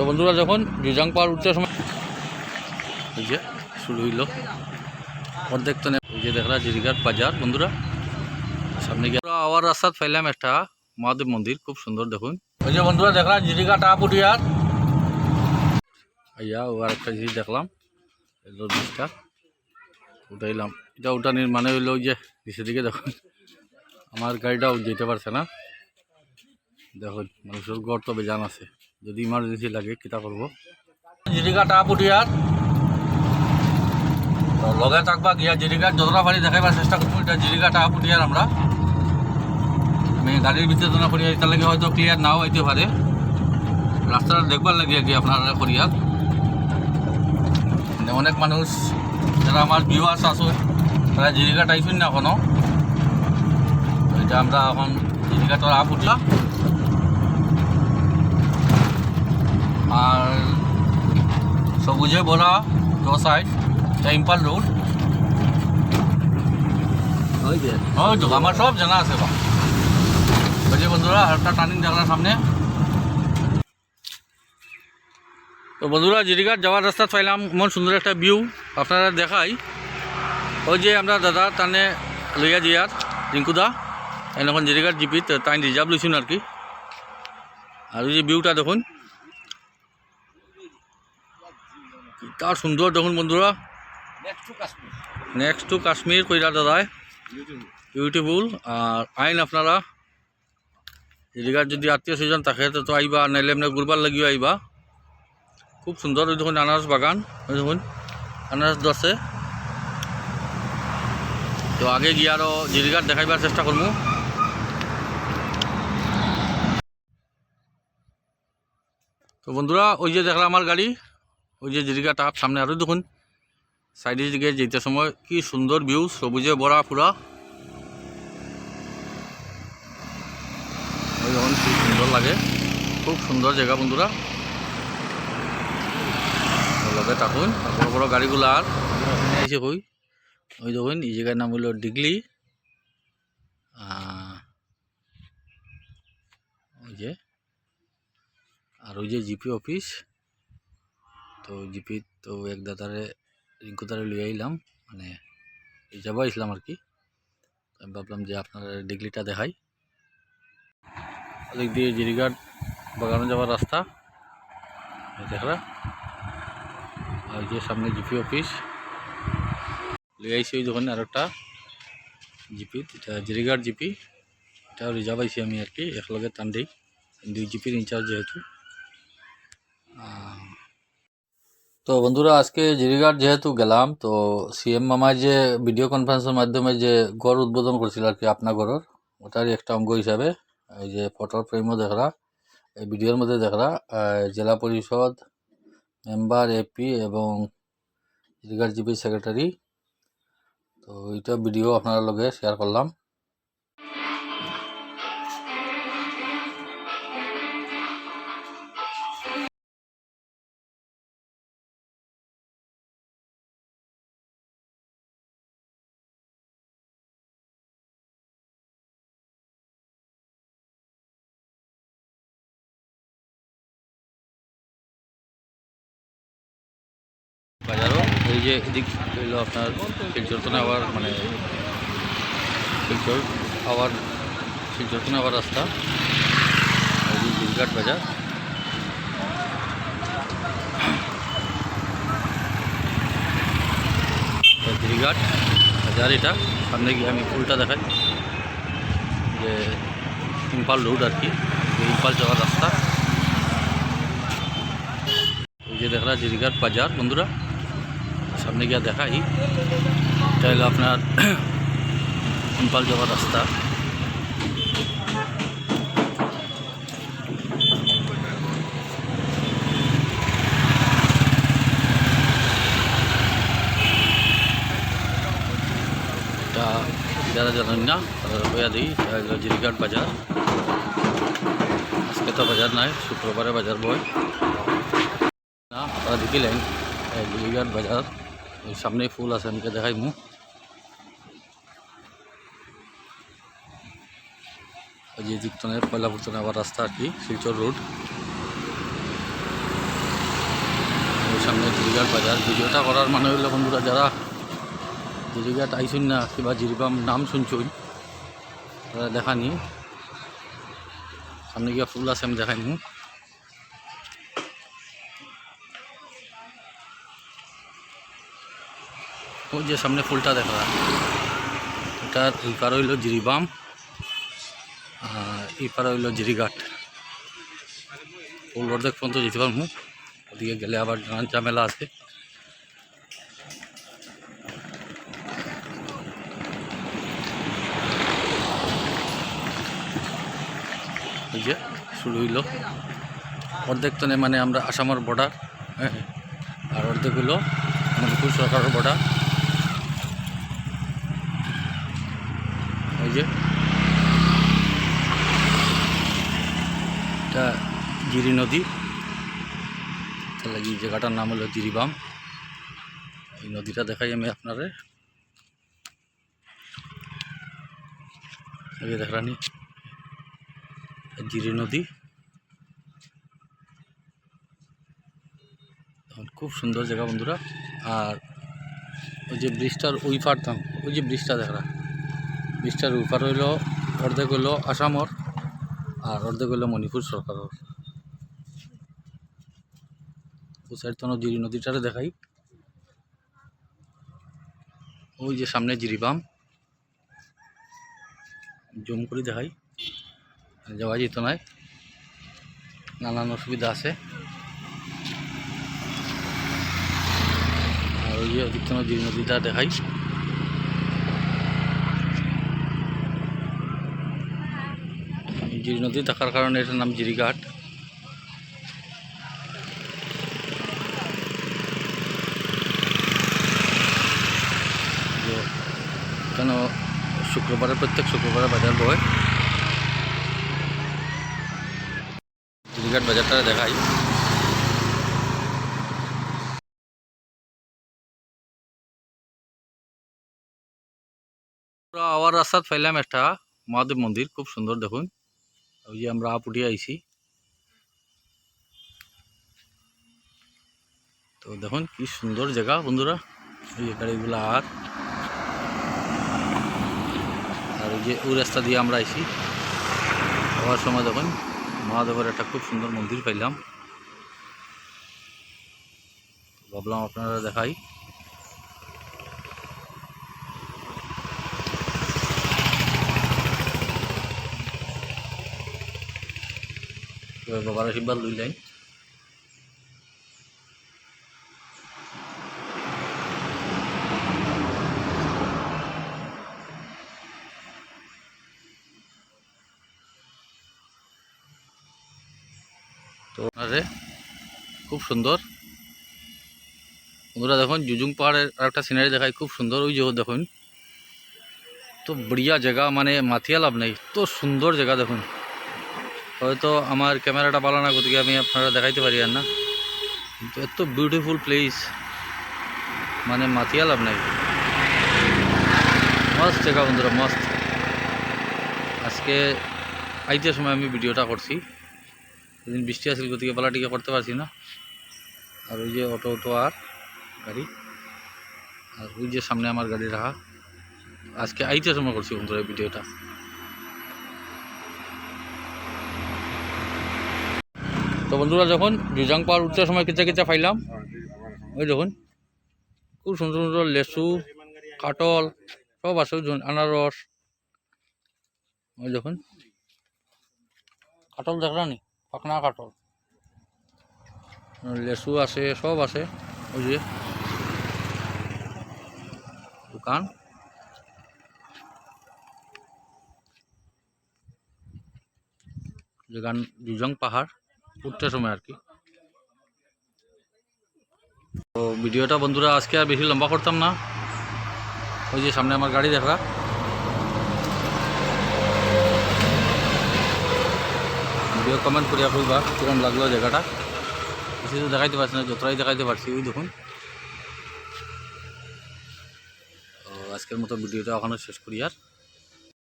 তো বন্ধুরা যখন জুজাং পাহাড় উঠতে সময় এই যে শুরু হইল। অর্ধেক তো নেই। ওই যে দেখলা জিরিঘাট বাজার, বন্ধুরা। সামনে গিয়ে আমরা আবার রাস্তাত ফাইলাম একটা মহাদেব মন্দির, খুব সুন্দর দেখুন। ওই যে বন্ধুরা দেখলাম জিরিঘাট আপ উঠিয়ার আইয়া ও আর একটা জিনিস দেখলাম। এলো জিনিসটা। উঠাইলাম। এটা উঠানির মানে হইল ওই যে নিচের দিকে দেখুন। আমার গাড়িটাও যেতে পারছে না। দেখুন, মানুষের গড় তো বেজান আছে। যদি ইমার্জেন্সি লাগে, কিতা করব? জিরিকা টা তো লগে থাকবা গিয়া জিরিকার যতটা পারি দেখাইবার চেষ্টা করব এটা জিরিকা টা উঠিয়ার আমরা। আমি গাড়ির ভিতরে যতটা করি এটা লাগে হয়তো ক্লিয়ার নাও হইতে পারে রাস্তাটা দেখবার লাগে গিয়ে আপনারা করিয়ার মানে অনেক মানুষ যারা আমার ভিউয়ার্স আছে তারা জিরিকা টাইফিন না তো এটা আমরা এখন জিরিকা তোর আপ উঠলাম। আর সবুজে ভরা দো সাইড এটা ইম্পাল রোড। ওই তো আমার সব জানা আছে বা যে বন্ধুরা আর টার্নিং দেখলাম সামনে। তো বন্ধুরা জিরিঘাট যাওয়ার রাস্তা পাইলাম এমন সুন্দর একটা ভিউ আপনারা দেখাই। ওই যে আমরা দাদা টানে লইয়া দিয়ার রিঙ্কুদা এখন জিরিঘাট জিপিত তাই রিজার্ভ লইছুন আর কি। আর ওই যে ভিউটা দেখুন। তার সুন্দর দেখুন বন্ধুরা। নেক্সট টু কাশ্মীর কইরা দাদায় বিউটিফুল আর আইন আপনারা এদিকার যদি আত্মীয় স্বজন থাকে তো তো আইবা নাইলে এমনি ঘুরবার লাগিও আইবা। খুব সুন্দর ওই দেখুন আনারস বাগান ওই দেখুন। আনারস দশে তো আগে গিয়ে আরও জিরিঘাট দেখাইবার চেষ্টা করব তো বন্ধুরা ওই যে দেখলাম আমার গাড়ি। ওই যে জিরিকা টাপ সামনে আরও দেখুন। সাইডের দিকে যেতে সময় কি সুন্দর ভিউ সবুজে ভরা পুরা। ওই দেখুন খুব সুন্দর লাগে। খুব সুন্দর জায়গা বন্ধুরা। লগে থাকুন, বড় বড় গাড়িগুলো আর। আইসে কই? ওই দেখুন, এই জায়গার নাম হলো ডিগলি। ওই যে, আর ওই যে জিপি অফিস। তো জিপি তো এক দাদারে, রিঙ্কু দারে লিয়ে আইলাম মানে যাব আসলাম আর কি। আমি ভাবলাম যে আপনার ডিগ্রিটা দেখাই। ওদিক দিয়ে জিরিঘাট বাগানে যাওয়ার রাস্তা। দেখরা আর যে সামনে জিপি অফিস। লিয়ে আইসি ওই দোকানে আর একটা জিপি, এটা জিরিঘাট জিপি। এটা রিজার্ভ আইসি আমি আর কি, একলগে টান দিই। দুই জিপির ইনচার্জ যেহেতু। তো বন্ধুরা, আজকে জিরিঘাট যেহেতু গেলাম, তো সিএম মামার যে ভিডিও কনফারেন্সের মাধ্যমে যে গড় উদ্বোধন করছিল আর কি আপনার গড়ের, ওটারই একটা অঙ্গ হিসাবে, এই যে ফটোর ফ্রেমও দেখরা, এই ভিডিওর মধ্যে দেখরা জেলা পরিষদ মেম্বার এপি এবং জিরিঘাট জিপি সেক্রেটারি তো এইটা ভিডিও আপনার লগে শেয়ার করলাম। এই যে এদিক হইল আপনার শিলচরতনে আবার মানে শিলচর আবার শিলচরতনে আবার রাস্তা। এই যে জিরঘাট বাজার। জিরিঘাট বাজার এটা। সামনে গিয়ে আমি ফুলটা দেখাই। যে ইম্পাল রোড আর কি। এই ইম্পাল যাওয়ার রাস্তা। ওই যে দেখলা জিরিঘাট বাজার, বন্ধুরা। সামনে গিয়ে দেখাই এটা হলো আপনার ইম্পাল যাওয়ার রাস্তা এটা যারা জানেন না তারা হইয়া দিই এটা হলো জিরিঘাট বাজার আজকে তো বাজার নাই শুক্রবারে বাজার বয় না আপনারা দেখিলেন এই লিলিঘাট বাজার ওই সামনে ফুল আছে, আমি দেখাই মু। যে দিকতনে পয়লা ফুটনে আবার রাস্তা আর কি, শিলচর রোড। সামনে জিরিঘাট বাজার। ভিডিওটা করার মানে হইল, বন্ধুরা, যারা জিরিঘাট আইসুন না, কিংবা জিরিবাম নাম শুনছুন, তারা দেখানি। সামনে গিয়ে ফুল আছে, আমি দেখাই দেখাইনি ওই যে সামনে ফুলটা দেখা এটার এই পার হইল জিরিবাম, আর এই পার হইল জিরিঘাট ফুল অর্ধেক পর্যন্ত যেতে পারব। ওদিকে গেলে আবার নানান ঝামেলা আছে। এই যে শুরু হইল। অর্ধেক তো নেই মানে আমরা আসামের বর্ডার হ্যাঁ আর অর্ধেক হইল মণিপুর সরকারের বর্ডার এই এটা গিরি নদী। তার লাগি জায়গাটার নাম হলো জিরিবাম এই নদীটা দেখাই আমি আপনারে। এই দেখরানি জিরি নদী খুব সুন্দর জায়গা বন্ধুরা। আর ওই যে ব্রিজটার ওই পারতাম ওই যে ব্রিজটা দেখরা ব্রিজটার ওই পার হইল অর্ধেক হইল আসামর আর অর্ধেক হইল মণিপুর সরকারের তো জিরি নদীটারে দেখাই। ওই যে সামনে জিরিবাম জুম করে দেখাই। যাওয়া যেত নাই। নানান অসুবিধা আছে। আর ওই যে জিরি নদীটা দেখাই। এই জিরি নদী থাকার কারণে এটার নাম জিরিঘাট যে কেন শুক্রবারে প্রত্যেক শুক্রবারে বাজার বয় জিরিঘাট বাজারটা দেখাই পুরা আওয়ার রাস্তাত ফাইলাম একটা মহাদেব মন্দির খুব সুন্দর দেখুন ওই যে আমরা আপ উঠিয়ে আইছি তো দেখুন কি সুন্দর জায়গা বন্ধুরা এই যে গাড়িগুলা আর আর ওই যে ওই রাস্তা দিয়ে আমরা আইছি যাওয়ার সময় দেখুন মহাদেবের একটা খুব সুন্দর মন্দির পাইলাম ভাবলাম আপনারা দেখাই এবার বাবার আশীর্বাদ লইলাই তো খুব সুন্দর। বন্ধুরা দেখুন, জুজুং পাহাড়ের আরেকটা সিনারি দেখায় খুব সুন্দর। ওই যে দেখুন, তো বড়িয়া জায়গা মানে মাথিয়া লাভ নেই। তো সুন্দর জায়গা দেখুন। হয়তো আমার ক্যামেরাটা ভালো না, গতিকে আমি আপনারা দেখাইতে পারি আর না। কিন্তু এত বিউটিফুল প্লেস মানে মাথিয়া লাভ নাই। মস্ত জায়গা বন্ধুরা, মস্ত। আজকে আইতে সময় আমি ভিডিওটা করছি। সেদিন বৃষ্টি আসছিল গতিকে বেলা টিকে করতে পারছি না। আর ওই যে অটো অটো আর গাড়ি। আর ওই যে সামনে আমার গাড়ি রাখা আজকে আইতে সময় করছি বন্ধুরা ভিডিওটা। তো বন্ধুরা যখন জুজাং পাহাড় উঠতে সময় কেঁচা কেঁচা পাইলাম, ওই দেখুন, খুব সুন্দর সুন্দর লেসু, কাটল, সব আছে আনারস, ওই দেখুন। কাটল দেখলা নি? পাকনা কাটল। লেসু আছে, সব আছে, ওই যে। দোকান জুজং পাহাড়। উঠতে সময় আর কি। তো ভিডিওটা বন্ধুরা আজকে আর বেশি লম্বা করতাম না। ওই যে সামনে আমার গাড়ি দেখা। ভিডিও কমেন্ট করিয়া কইবা কিরম লাগল জায়গাটা। বেশি তো দেখাইতে পারছি না, যতটাই দেখাইতে পারছি, ওই দেখুন। আজকের মতো ভিডিওটা ওখানে শেষ করি আর।